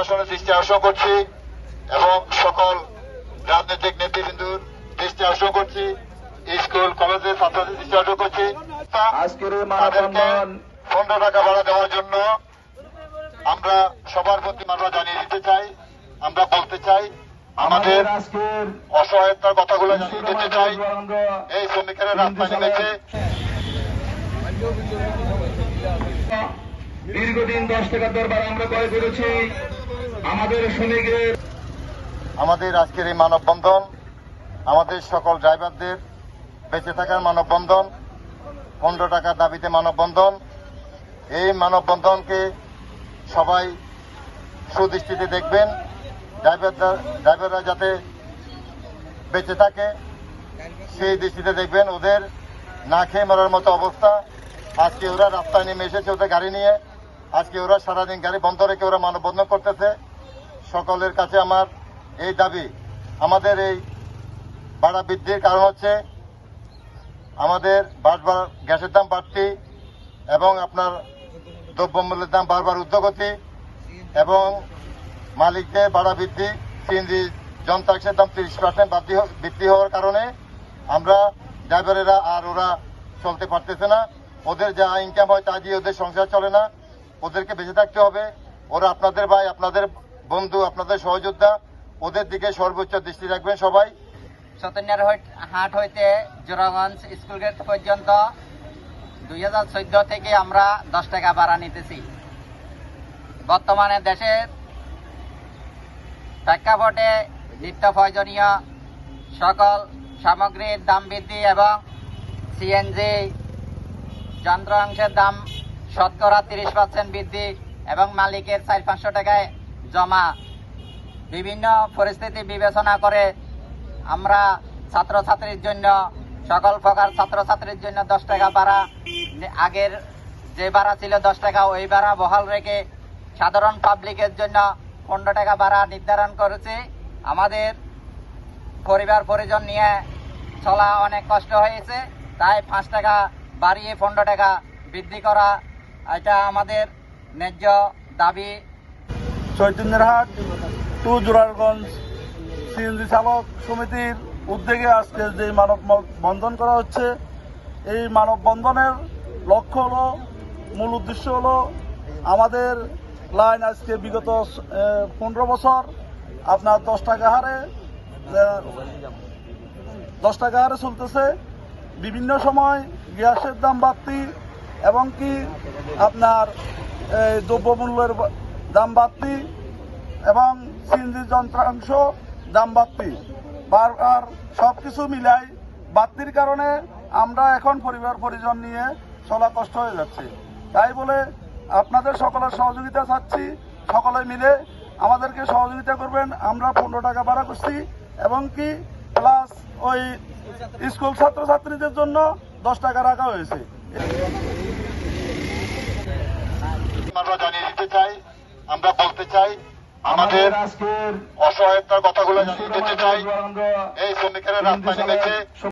প্রশাসনের দৃষ্টি আকর্ষণ করছি এবং সকল রাজনৈতিক নেতৃবৃন্দুর দৃষ্টি আকর্ষণ করছি। স্কুল কলেজের ছাত্রদের দৃষ্টি আকর্ষণ করছি। তাদেরকে পনেরো টাকা ভাড়া দেওয়ার জন্য আমরা সবার প্রতি আমরা জানিয়ে দিতে চাই আমরা বলতে চাই আমাদের আমাদের অসহায়তার কথাগুলো জানিয়ে দিতে চাই। এই শ্রমিকেরা রাস্তায় নেমেছে। দীর্ঘদিন দশ টাকার দরবার আমরা ক্রয় করেছি। আমাদের আমাদের আজকের এই মানববন্ধন, আমাদের সকল ড্রাইভারদের বেঁচে থাকার মানববন্ধন, পনেরো টাকার দাবিতে মানববন্ধন। এই মানববন্ধনকে সবাই সুদৃষ্টিতে দেখবেন, ড্রাইভাররা ড্রাইভাররা যাতে বেঁচে থাকে, সেই দৃষ্টিতে দেখবেন ওদের না খেয়ে মরার মতো অবস্থা। আজকে ওরা রাস্তায় নেমে এসেছে ওদের গাড়ি নিয়ে। আজকে ওরা সারাদিন গাড়ি বন্ধ রেখে ওরা মানববন্ধন করতেছে। সকলের কাছে আমার এই দাবি। আমাদের এই ভাড়া বৃদ্ধির কারণ হচ্ছে আমাদের বারবার গ্যাসের দাম বাড়তি এবং আপনার দ্রব্যমূল্যের দাম বারবার ঊর্ধ্বগতি এবং মালিকদের ভাড়া বৃদ্ধি, সিএনজি যন্ত্রাংশের দাম তিরিশ পার্সেন্ট বৃদ্ধি হওয়ার কারণে আমরা ড্রাইভারেরা আর ওরা চলতে পারতেছে না। ওদের যা ইনকাম হয় তা দিয়ে ওদের সংসার চলে না। ওদেরকে বেঁচে থাকতে হবে। ওরা আপনাদের ভাই, আপনাদের বন্ধু, আপনাদের সহযোদ্ধা, ওদের দিকে সর্বোচ্চ দৃষ্টি রাখবেন সবাই। চৈতন্যের হইত- হাট হইতে জোড়াগঞ্জ স্কুল গেট পর্যন্ত দুই হাজার চোদ্দ থেকে আমরা দশ টাকা ভাড়া নিতেছি। বর্তমানে দেশের প্রেক্ষাপটে নিত্য প্রয়োজনীয় সকল সামগ্রীর দাম বৃদ্ধি এবং সিএনজি যন্ত্রাংশের দাম শতকরা তিরিশ পার্সেন্ট বৃদ্ধি এবং মালিকের চার পাঁচশো টাকায় জমা। বিভিন্ন পরিস্থিতি বিবেচনা করে আমরা ছাত্রছাত্রীর জন্য, সকল প্রকার ছাত্রছাত্রীর জন্য দশ টাকা ভাড়া। আগের যে ভাড়া ছিল দশ টাকা, ওই ভাড়া বহাল রেখে সাধারণ পাবলিকের জন্য পনেরো টাকা ভাড়া নির্ধারণ করেছি। আমাদের পরিবার পরিজন নিয়ে চলা অনেক কষ্ট হয়েছে। তাই পাঁচ টাকা বাড়িয়ে পনেরো টাকা বৃদ্ধি করা, এটা আমাদের ন্যায্য দাবি। চৈতন্যেরহাট টু জোরারগঞ্জ সিএনজি চালক সমিতির উদ্যোগে আজকে যে মানব বন্ধন করা হচ্ছে, এই মানববন্ধনের লক্ষ্য হলো, মূল উদ্দেশ্য হলো আমাদের লাইন আজকে বিগত পনেরো বছর আপনার দশ টাকা হারে দশ টাকা হারে চলতেছে। বিভিন্ন সময় গ্যাসের দাম বাড়তি এবং কি আপনার দ্রব্যমূল্যের দাম বাড়তি এবং সিএনজি যন্ত্রাংশ দাম বাড়তি বারবার সব কিছু মিলাই বাড়তির কারণে আমরা এখন পরিবার পরিজন নিয়ে চলা কষ্ট হয়ে যাচ্ছে। তাই বলে আপনাদের সকলের সহযোগিতা চাচ্ছি। সকলে মিলে আমাদেরকে সহযোগিতা করবেন। আমরা পনেরো টাকা ভাড়া করছি এবং কি প্লাস ওই স্কুল ছাত্রছাত্রীদের জন্য দশ টাকা রাখা হয়েছে। আমরা জানিয়ে দিতে চাই আমরা বলতে চাই আমাদের অসহায়তার কথাগুলো জানিয়ে দিতে চাই এই শ্রমিকেরা রাস্তায় নেমেছে।